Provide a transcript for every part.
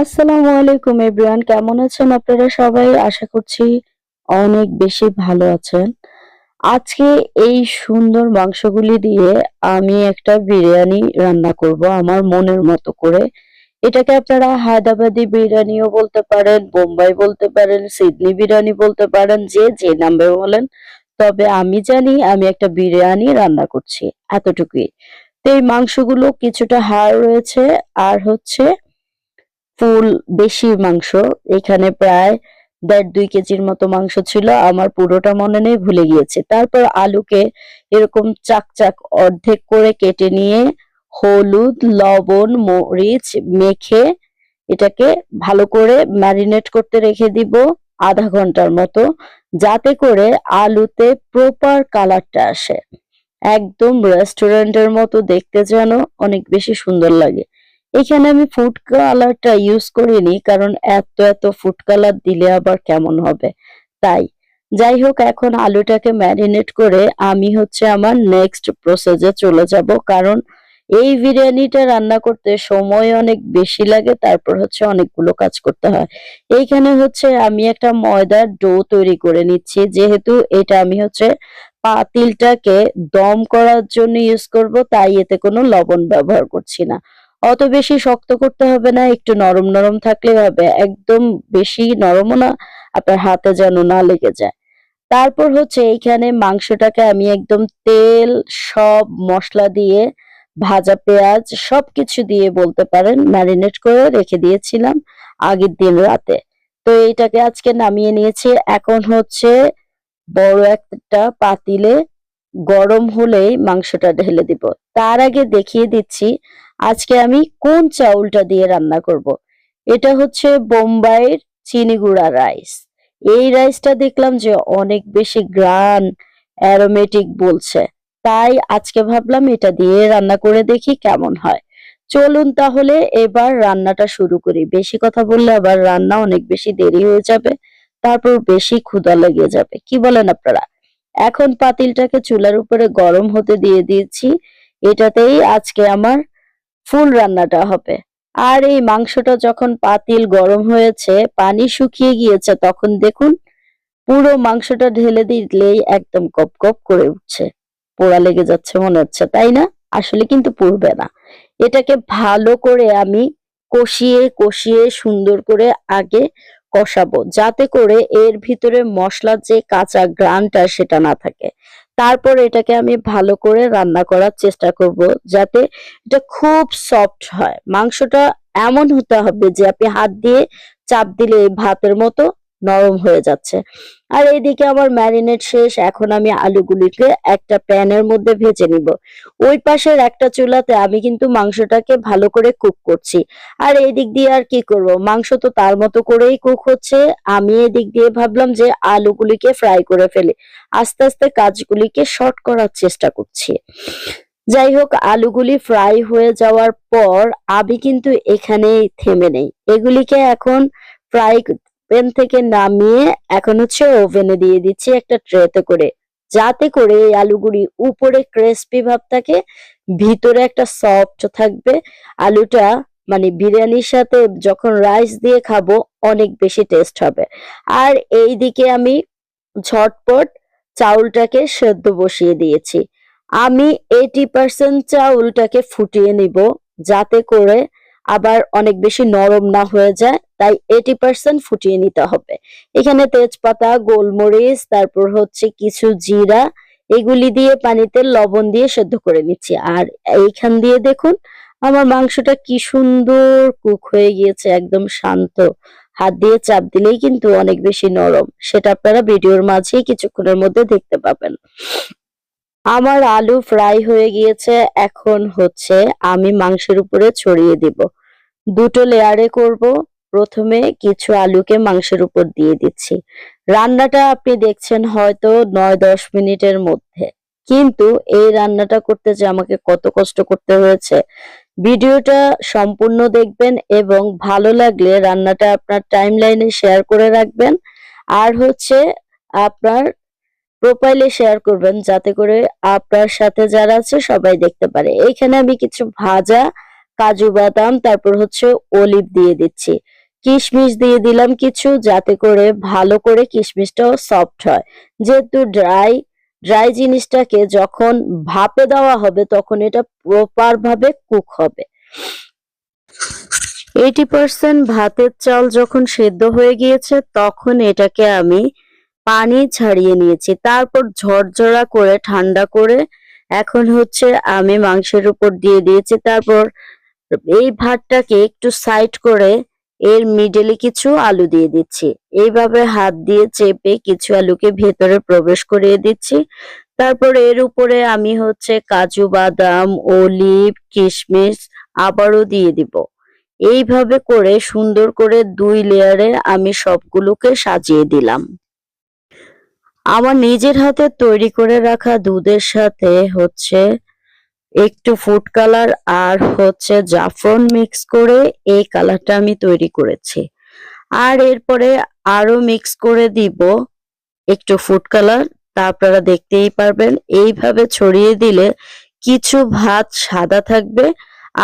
আসসালামু আলাইকুম এভরিওয়ান, কেমন আছেন আপনারা সবাই? আশা করছি অনেক বেশি ভালো আছেন। আজকে এই সুন্দর মাংসগুলি দিয়ে আমি একটা বিরিয়ানি রান্না করব আমার মনের মতো করে। এটাকে আপনারা হায়দ্রাবাদি বিরিয়ানিও বলতে পারেন, বোম্বাই বলতে পারেন, সিডনি বিরিয়ানি বলতে পারেন, যে যে নামে বলেন। তবে আমি জানি আমি একটা বিরিয়ানি রান্না করছি এতটুকুই। তো এই মাংসগুলো কিছুটা হাড় রয়েছে, আর হচ্ছে ফুল বেশি মাংস। এখানে প্রায় দেড় দুই কেজির মতো মাংস ছিল। আমার পুরোটা মনে নেই, ভুলে গিয়েছে। তারপর আলুকে এরকম চাক চাক অর্ধেক করে কেটে নিয়ে হলুদ, লবণ, মরিচ মেখে এটাকে ভালো করে ম্যারিনেট করতে রেখে দিব আধা ঘণ্টার মতো, যাতে করে আলুতে প্রপার কালারটা আসে। একদম রেস্টুরেন্টের মতো দেখতে যেন অনেক বেশি সুন্দর লাগে। এখানে আমি ফুড কালারটা ইউজ করিনি, কারণ এত এত ফুড কালার দিলে আবার কেমন হবে? তাই, যাই হোক, এখন আলুটাকে ম্যারিনেট করে আমি হচ্ছে আমার নেক্সট প্রসেসে চলে যাব। কারণ এই বিরিয়ানিটা রান্না করতে সময় অনেক বেশি লাগে, তারপর হচ্ছে অনেকগুলো কাজ করতে হয়। এইখানে হচ্ছে আমি একটা ময়দার ডো তৈরি করে নিচ্ছি, যেহেতু এটা আমি হচ্ছে পাতিলটাকে দম করার জন্য ইউজ করব, তাই এতে কোনো লবণ ব্যবহার করছি না। অত বেশি শক্ত করতে হবে না, একটু নরম নরম থাকলে হবে, একদম বেশি নরমও না, আপনার হাতে যেন না লেগে যায়। তারপর হচ্ছে এইখানে মাংসটাকে আমি একদম তেল, সব মশলা দিয়ে, ভাজা পেঁয়াজ, সবকিছু দিয়ে বলতে পারেন, ম্যারিনেট করে রেখে দিয়েছিলাম আগের দিন রাতে। তো এইটাকে আজকে নামিয়ে নিয়েছি। এখন হচ্ছে বড় একটা পাতিলে গরম হলেই মাংসটা ঢেলে দিব। তার আগে দেখিয়ে দিচ্ছি আজকে আমি কোন চাউলটা দিয়ে রান্না করব। এটা হচ্ছে বোম্বাইয়ের চিনি গুঁড়া রাইস। এই রাইসটা দেখলাম যে অনেক বেশি গ্রান, অ্যারোমেটিক বলছে। তাই আজকে ভাবলাম এটা দিয়ে রান্না করে দেখি কেমন হয়। চলুন তাহলে এবার রান্নাটা শুরু করি। বেশি কথা বললে আবার রান্না অনেক বেশি দেরি হয়ে যাবে, তারপর বেশি ক্ষুধা লেগে যাবে। কি বলেন আপনারা? এখন পাতিলটাকে চুলার উপরে গরম হতে দিয়ে দিয়েছি। এটাতেই আজকে আমার ফুল রান্নাটা হবে। আর এই মাংসটা যখন পাতিল গরম হয়েছে, পানি শুকিয়ে গিয়েছে, তখন দেখুন পুরো মাংসটা ঢেলে দিলেই একদম কপ কপ করে উঠছে। পোড়া লেগে যাচ্ছে মনে হচ্ছে, তাই না? আসলে কিন্তু পুড়বে না। এটাকে ভালো করে আমি কষিয়ে কষিয়ে সুন্দর করে আগে কষাবো, যাতে করে এর ভিতরে মশলার যে কাঁচা গ্রানটা সেটা না থাকে। তারপর এটাকে আমি ভালো করে রান্না করার চেষ্টা করব যাতে এটা খুব সফট হয়। মাংসটা এমন হতে হবে যে আপনি হাত দিয়ে চাপ দিলে ভাতের মতো নরম হয়ে যাচ্ছে। আর এইদিকে আমার ম্যারিনেট শেষ, এখন আমি আলুগুলিকে একটা প্যানের মধ্যে ভেজে নিব। ওই পাশের একটা চুলাতে আমি কিন্তু মাংসটাকে ভালো করে কুক করছি। আর এই দিক দিয়ে আর কি করব? মাংস তো তার মতো করেই কুক হচ্ছে। আমি এদিক দিয়ে ভাবলাম যে আলুগুলিকে ফ্রাই করে ফেলি। আস্তে আস্তে কাজগুলিকে শর্ট করার চেষ্টা করছি। যাই হোক, আলুগুলি ফ্রাই হয়ে যাওয়ার পর আমি কিন্তু এখানেই থেমে নেই। এগুলিকে এখন ফ্রাই প্যান থেকে নামিয়ে এখন হচ্ছে ওভেনে দিয়ে দিচ্ছি একটা ট্রেতে করে। যাতে করে এই আলুগুলি উপরে ক্রিসপি ভাব থাকে ভিতরে একটা সফট থাকবে। আলুটা মানে বিরিয়ানির সাথে যখন রাইস দিয়ে খাব অনেক বেশি টেস্ট হবে। আর এই দিকে আমি ঝটপট চাউলটাকে সেদ্ধ বসিয়ে দিয়েছি। আমি এইটি পার্সেন্ট চাউলটাকে ফুটিয়ে নিব। যাতে করে আবার অনেক বেশি নরম না হয়ে যায়, তাই এইটি পার্সেন্ট ফুটিয়ে নিতে হবে। এখানে তেজপাতা, গোলমরিচ, তারপর হচ্ছে কিছু জিরা, এগুলি দিয়ে পানিতে লবণ দিয়ে সেদ্ধ করে নিচ্ছি। আর এইখান দিয়ে দেখুন, আমার মাংসটা কি সুন্দর কুক হয়ে গিয়েছে, একদম শান্ত। হাত দিয়ে চাপ দিলেই কিন্তু অনেক বেশি নরম। সেটা আপনারা ভিডিওর মাঝেই কিছুক্ষণের মধ্যে দেখতে পাবেন। আমার আলু ফ্রাই হয়ে গিয়েছে, এখন হচ্ছে আমি মাংসের উপরে ছড়িয়ে দিব। দুটো লেয়ারে করব। প্রথমে কিছু আলুকে মাংসের উপর দিয়ে দিচ্ছি। রান্নাটা আপনি দেখছেন হয়তো নয় দশ মিনিটের মধ্যে। কিন্তু এই রান্নাটা করতে যে আমাকে কত কষ্ট করতে হয়েছে, ভিডিওটা সম্পূর্ণ দেখবেন এবং ভালো লাগলে রান্নাটা আপনার টাইম লাইনে শেয়ার করে রাখবেন। আর হচ্ছে আপনার প্রোফাইলে শেয়ার করবেন, যাতে করে আপনার সাথে যারা আছে সবাই দেখতে পারে। এইখানে আমি কিছু ভাজা কাজু বাদাম, তারপর হচ্ছে অলিভ দিয়ে দিচ্ছি। কিশমিশ দিয়ে দিলাম কিছু যাতে করে ভালো করে কিশমিশটাও সফট হয়। যেহেতু ড্রাই ড্রাই জিনিসটাকে যখন ভাপে দেওয়া হবে তখন এটা প্রপার ভাবে কুক হবে। এইটি পার্সেন্ট ভাতের চাল যখন সেদ্ধ হয়ে গিয়েছে তখন এটাকে আমি পানি ছাড়িয়ে নিয়েছি। তারপর ঝরঝরা করে, ঠান্ডা করে এখন হচ্ছে আমি মাংসের উপর দিয়ে দিয়েছি। তারপর এই ভাতটাকে একটু সাইড করে এর মিডলে কিছু আলু দিয়ে দিচ্ছি। এইভাবে হাত দিয়ে চেপে কিছু আলুকে ভেতরে প্রবেশ করিয়ে দিচ্ছি। তারপর এর উপরে আমি হচ্ছে কাজু, বাদাম অলিভ কিশমিশ আবারও দিয়ে দিব। এইভাবে করে সুন্দর করে দুই লেয়ারে আমি সবগুলোকে সাজিয়ে দিলাম। আমার নিজের হাতে তৈরি করে রাখা দুধের সাথে হচ্ছে একটু ফুড কালার আর হচ্ছে জাফরন মিক্স করে এই কালারটা আমি তৈরি করেছি। আর এরপরে আরও মিক্স করে দিব একটু ফুড কালার তা আপনারা দেখতেই পারবেন। এইভাবে ছড়িয়ে দিলে কিছু ভাত সাদা থাকবে,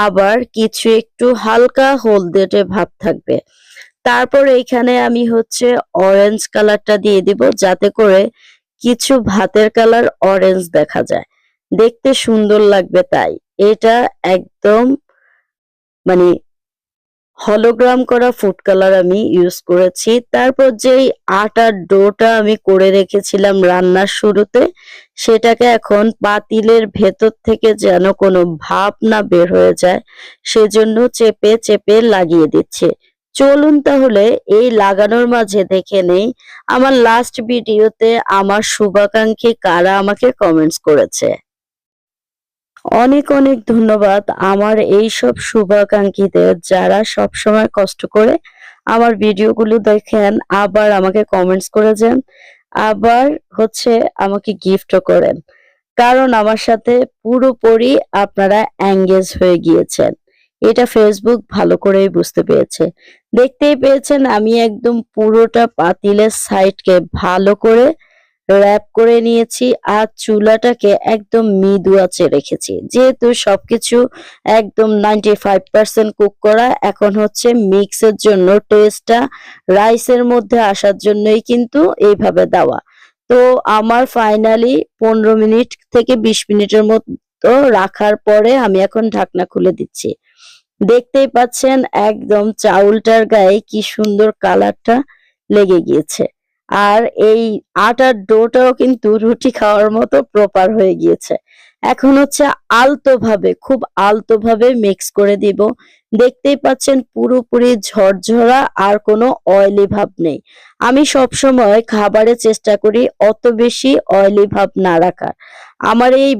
আবার কিছু একটু হালকা হলদেটে ভাব থাকবে। তারপর এইখানে আমি হচ্ছে অরেঞ্জ কালারটা দিয়ে দিব, যাতে করে কিছু ভাতের কালার অরেঞ্জ দেখা যায়। দেখতে সুন্দর লাগবে তাই। এটা একদম মানে হলোগ্রাম করা ফুড কালার আমি ইউজ করেছি। তারপর যেই আটার ডোটা আমি করে রেখেছিলাম রান্নার শুরুতে, সেটাকে এখন পাতিলের ভেতর থেকে যেন কোনো ভাপ না বের হয়ে যায়, সেজন্য চেপে চেপে লাগিয়ে দিচ্ছে। চলুন তাহলে এই লাগানোর মাঝে দেখে নেই, আমার লাস্ট ভিডিওতে আমার শুভাকাঙ্ক্ষী কারা আমাকে কমেন্টস করেছে। অনেক অনেক ধন্যবাদ আমার এই সব শুভাকাঙ্ক্ষীদের যারা সব সময় কষ্ট করে আমার ভিডিওগুলো দেখেন, আবার আমাকে কমেন্টস করে যান, আবার হচ্ছে আমাকে গিফটও করেন। কারণ আমার সাথে পুরোপুরি আপনারা এঙ্গেজ হয়ে গিয়েছেন। এটা ফেসবুক ভালো করেই বুঝতে পেরেছে। দেখতেই পেয়েছেন আমি একদম পুরোটা পাতিলের সাইডকে ভালো করে র্যাপ করে নিয়েছি আর চুলাটাকে একদম মৃদু আঁচে রেখেছি। যেহেতু সবকিছু একদম নাইনটি ফাইভ পার্সেন্ট কুক করা, এখন হচ্ছে মিক্সের জন্য টেস্টটা রাইসের মধ্যে আসার জন্যই কিন্তু এইভাবে দেওয়া। তো আমার ফাইনালি পনেরো মিনিট থেকে বিশ মিনিটের মতো রাখার পরে আমি এখন ঢাকনা খুলে দিচ্ছি। দেখতেই পাচ্ছেন একদম চাউলটার গায়ে কি সুন্দর কালারটা লেগে গিয়েছে। আর এই আটার ডোটাও কিন্তু রুটি খাওয়ার মতো প্রপার হয়ে গিয়েছে। এখন হচ্ছে আলতো ভাবে খুব আলতো ভাবে মিক্স করে দিব। দেখতেই পাচ্ছেন পুরোপুরি ঝরঝরা, আর কোনো অয়েলি ভাব নেই। আমি সব সময় খাবারের চেষ্টা করি অত বেশি অয়েলি ভাব না রাখার। আমার এই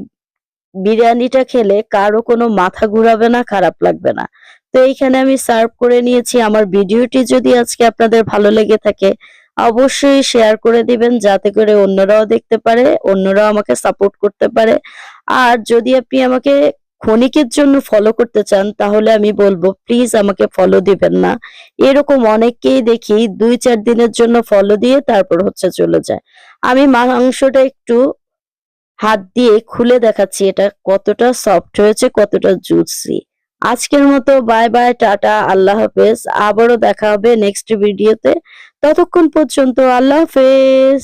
বিরিয়ানিটা খেলে কারও কোনো মাথা ঘুরাবে না, খারাপ লাগবে না। তো এইখানে আমি সার্ভ করে নিয়েছি। আমার ভিডিওটি যদি আজকে আপনাদের ভালো লেগে থাকে অবশ্যই শেয়ার করে দিবেন যাতে করে অন্যরাও দেখতে পারে, অন্যরাও আমাকে সাপোর্ট করতে পারে। আর যদি আপনি আমাকে ক্ষণিকের জন্য ফলো করতে চান, তাহলে আমি বলব প্লিজ আমাকে ফলো দিবেন না। এরকম অনেককেই দেখি, দুই চার দিনের জন্য ফলো দিয়ে তারপর হচ্ছে চলে যায়। আমি মাংসটা একটু হাত দিয়ে খুলে দেখাচ্ছি, এটা কতটা সফট হয়েছে, কতটা জুসি আজকের মতো বাই বাই টাটা, আল্লাহ হাফেজ। আবারও দেখা হবে নেক্সট ভিডিওতে ততক্ষণ পর্যন্ত আল্লাহ হাফেজ